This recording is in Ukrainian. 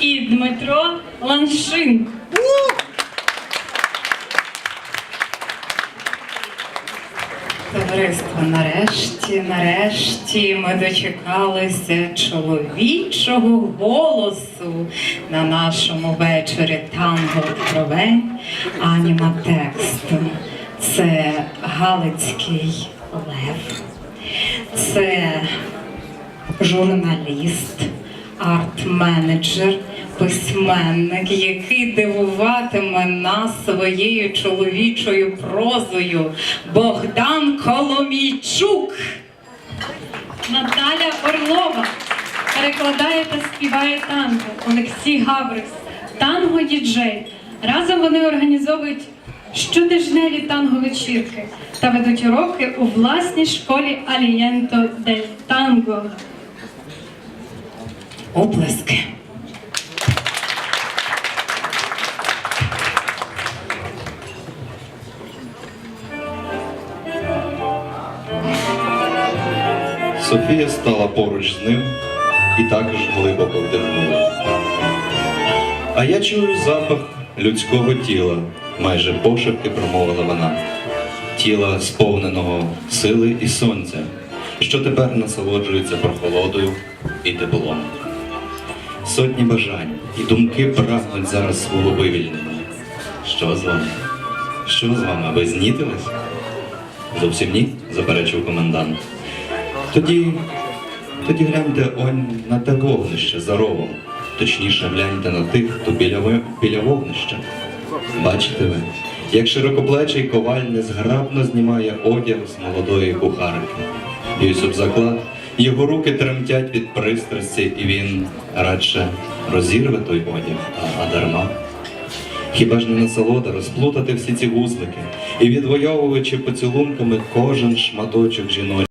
і Дмитро Ланшин. Товариство, нарешті, нарешті ми дочекалися чоловічого голосу на нашому вечорі танго откровень аніма тексту. Це Галицький Лев, це журналіст, арт-менеджер, письменник, який дивуватиме нас своєю чоловічою прозою Богдан Коломійчук. Наталя Орлова перекладає та співає танго. Олексій Гаврис, танго діджей. Разом вони організовують щотижневі танго вечірки та ведуть уроки у власній школі Алієнто дель Танго. Оплески. Софія стала поруч з ним і також глибоко вдихнула. А я чую запах людського тіла, майже пошепки промовила вона, тіла сповненого сили і сонця, що тепер насолоджується прохолодою і теплом. Сотні бажань і думки прагнуть зараз свого вивільнення. Що з вами? Що з вами? Ви знітились? Зовсім ні, заперечив комендант. Тоді, тоді гляньте он на те вогнище за ровом. Точніше, гляньте на тих, хто біля, біля вогнища. Бачите ви, як широкоплечий коваль незграбно знімає одяг з молодої кухарки. Б'юсь об заклад, його руки тремтять від пристрасті, і він радше розірве той одяг, а, дарма. Хіба ж не насолода розплутати всі ці вузлики і відвоюючи поцілунками кожен шматочок жіночий.